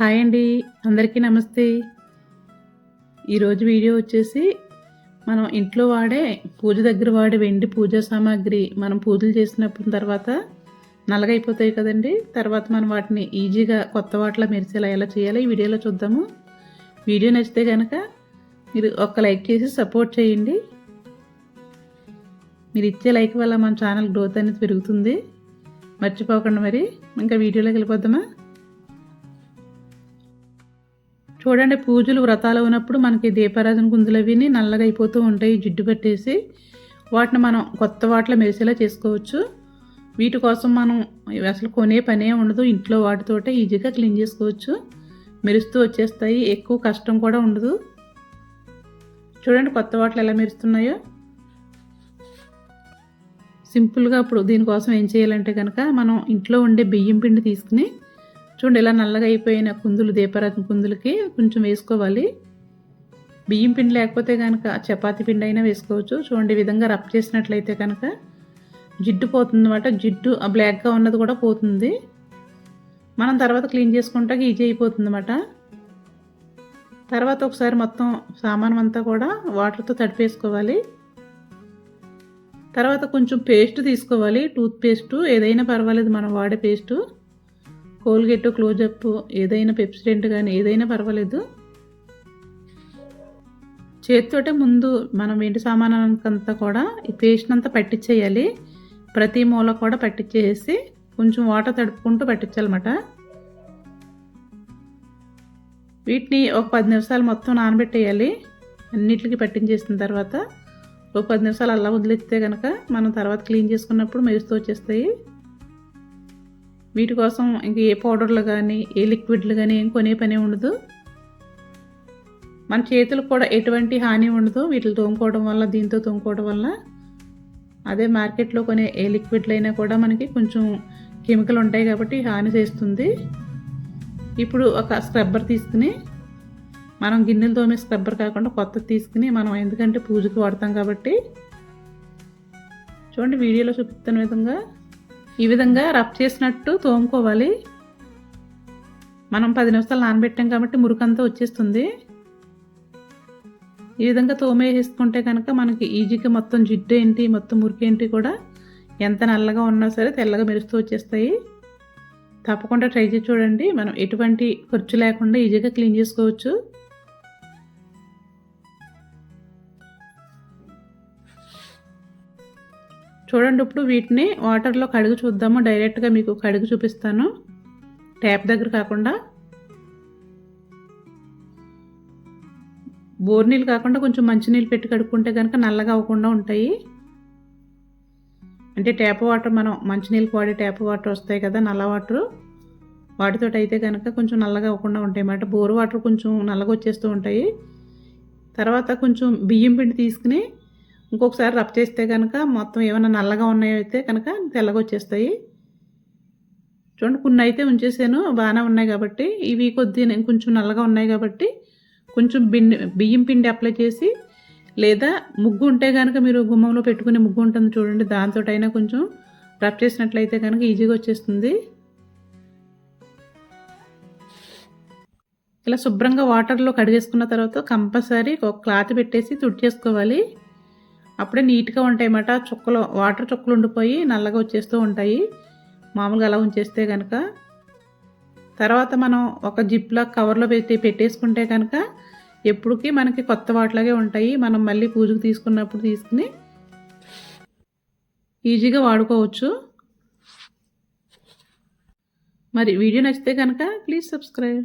Hi అండి. అందరికీ నమస్తే. ఈరోజు వీడియో వచ్చేసి మనం ఇంట్లో వాడే పూజ దగ్గర వాడే వెండి పూజా సామాగ్రి మనం పూజలు చేసినప్పుడు తర్వాత నలగైపోతాయి కదండి. తర్వాత మనం వాటిని ఈజీగా కొత్త వాటిలో మెరిసేలా ఎలా చేయాలో ఈ వీడియోలో చూద్దాము. వీడియో నచ్చితే కనుక మీరు ఒక్క లైక్ చేసి సపోర్ట్ చేయండి. మీరు ఇచ్చే లైక్ వల్ల మన ఛానల్ గ్రోత్ అనేది పెరుగుతుంది. మర్చిపోకుండా మరి. ఇంకా వీడియోలోకి వెళ్ళిపోద్దామా చూడండి పూజలు వ్రతాలు ఉన్నప్పుడు మనకి దీపారాధన గుంజులు అవి నల్లగా అయిపోతూ ఉంటాయి. జిడ్డు పట్టేసి వాటిని మనం కొత్త వాటిలో మెరిసేలా చేసుకోవచ్చు. వీటి కోసం మనం అసలు కొనే పనే ఉండదు. ఇంట్లో వాటితోటే ఈజీగా క్లీన్ చేసుకోవచ్చు. మెరుస్తూ వచ్చేస్తాయి. ఎక్కువ కష్టం కూడా ఉండదు. చూడండి కొత్త వాటిలు ఎలా మెరుస్తున్నాయో. సింపుల్గా ఇప్పుడు దీనికోసం ఏం చేయాలంటే కనుక మనం ఇంట్లో ఉండే బియ్యం పిండి తీసుకుని చూడండి ఇలా నల్లగా అయిపోయిన కుందులు దీపారాధన కుందులకి కొంచెం వేసుకోవాలి. బియ్యం పిండి లేకపోతే కనుక చపాతీ పిండి అయినా వేసుకోవచ్చు. చూడండి ఈ విధంగా రబ్ చేసినట్లయితే కనుక జిడ్డు పోతుంది అనమాట జిడ్డు ఆ బ్లాక్గా ఉన్నది కూడా పోతుంది. మనం తర్వాత క్లీన్ చేసుకుంటే ఈజీ అయిపోతుంది అనమాట తర్వాత ఒకసారి మొత్తం సామానం అంతా కూడా వాటర్తో తడిపేసుకోవాలి. తర్వాత కొంచెం పేస్ట్ తీసుకోవాలి. టూత్ పేస్టు ఏదైనా పర్వాలేదు మనం వాడే పేస్టు కోల్గేట్ క్లోజప్ ఏదైనా పెప్సిడెంట్ కానీ ఏదైనా పర్వాలేదు. చేతితోటే ముందు మనం ఇంటి సామానానికంతా కూడా ఈ పేస్ట్ అంతా పట్టించేయాలి ప్రతి మూల కూడా పట్టించేసి కొంచెం వాటర్ తడుపుకుంటూ పట్టించాలన్నమాట. వీటిని ఒక పది నిమిషాలు మొత్తం నానబెట్టేయాలి. అన్నిటికి పట్టించేసిన తర్వాత ఒక పది నిమిషాలు అలా వదిలేస్తే కనుక మనం తర్వాత క్లీన్ చేసుకున్నప్పుడు మెరుస్తూ వచ్చేస్తాయి. వీటి కోసం ఇంక ఏ పౌడర్లు కానీ ఏ లిక్విడ్లు కానీ ఏం కొనే పని ఉండదు. మన చేతులకు కూడా ఎటువంటి హాని ఉండదు. వీటిని తోముకోవడం వల్ల దీంతో తోముకోవడం వల్ల. అదే మార్కెట్లో కొనే ఏ లిక్విడ్లు అయినా కూడా మనకి కొంచెం కెమికల్ ఉంటాయి కాబట్టి హాని చేస్తుంది. ఇప్పుడు ఒక స్క్రబ్బర్ తీసుకుని మనం గిన్నెలు తోమే స్క్రబ్బర్ కాకుండా కొత్తది తీసుకుని మనం ఎందుకంటే పూజకు వాడతాం కాబట్టి. చూడండి వీడియోలో చూపిస్తున్న విధంగా ఈ విధంగా రబ్ చేసినట్టు తోముకోవాలి. మనం పది నిమిషాలు నానబెట్టాం కాబట్టి మురుకంతా వచ్చేస్తుంది. ఈ విధంగా తోమేసుకుంటే కనుక మనకి ఈజీగా మొత్తం జిడ్డు ఏంటి మొత్తం మురికేంటి కూడా ఎంత నల్లగా ఉన్నా సరే తెల్లగా మెరుస్తూ వచ్చేస్తాయి. తప్పకుండా ట్రై చేసి చూడండి. మనం ఎటువంటి ఖర్చు లేకుండా ఈజీగా క్లీన్ చేసుకోవచ్చు. చూడండి ఇప్పుడు వీటిని వాటర్లో కడుగు చూద్దాము. డైరెక్ట్గా మీకు కడుగు చూపిస్తాను. ట్యాప్ దగ్గర కాకుండా. బోర్ నీళ్ళు కాకుండా కొంచెం మంచినీళ్ళు పెట్టి కడుక్కుంటే కనుక నల్లగా అవ్వకుండా ఉంటాయి. అంటే ట్యాప్ వాటర్ మనం మంచినీళ్ళకి వాడే ట్యాప్ వాటర్ వస్తాయి కదా నల్ల వాటర్ వాటితో అయితే కనుక కొంచెం నల్లగా అవ్వకుండా ఉంటాయి అన్నమాట. బోర్ వాటర్ కొంచెం నల్లగా వచ్చేస్తూ ఉంటాయి. తర్వాత కొంచెం బియ్యం పిండి తీసుకుని ఇంకొకసారి రబ్ చేస్తే కనుక మొత్తం ఏమైనా నల్లగా ఉన్నాయో అయితే కనుక తెల్లగా వచ్చేస్తాయి చూడండి కొన్ని అయితే ఉంచేసాను బాగానే ఉన్నాయి కాబట్టి. ఇవి కొద్ది కొంచెం నల్లగా ఉన్నాయి కాబట్టి కొంచెం బిన్ని బియ్యం పిండి అప్లై చేసి లేదా ముగ్గు ఉంటే కనుక మీరు గుమ్మంలో పెట్టుకునే ముగ్గు ఉంటుంది చూడండి దాంతో అయినా కొంచెం రబ్ చేసినట్లయితే కనుక ఈజీగా వచ్చేస్తుంది. ఇలా శుభ్రంగా వాటర్లో కడిగేసుకున్న తర్వాత కంపల్సరీ ఒక క్లాత్ పెట్టేసి తుడిచేసుకోవాలి. అప్పుడే నీట్గా ఉంటాయి అన్నమాట చుక్కలు వాటర్ చుక్కలు ఉండిపోయి నల్లగా వచ్చేస్తూ ఉంటాయి. మామూలుగా అలా ఉంచేస్తే కనుక తర్వాత మనం ఒక జిప్లో కవర్లో పెట్టి పెట్టేసుకుంటే కనుక ఎప్పటికీ మనకి కొత్త వాటిలాగే ఉంటాయి. మనం మళ్ళీ పూజకు తీసుకున్నప్పుడు తీసుకుని ఈజీగా వాడుకోవచ్చు. మరి వీడియో నచ్చితే కనుక ప్లీజ్ సబ్స్క్రైబ్.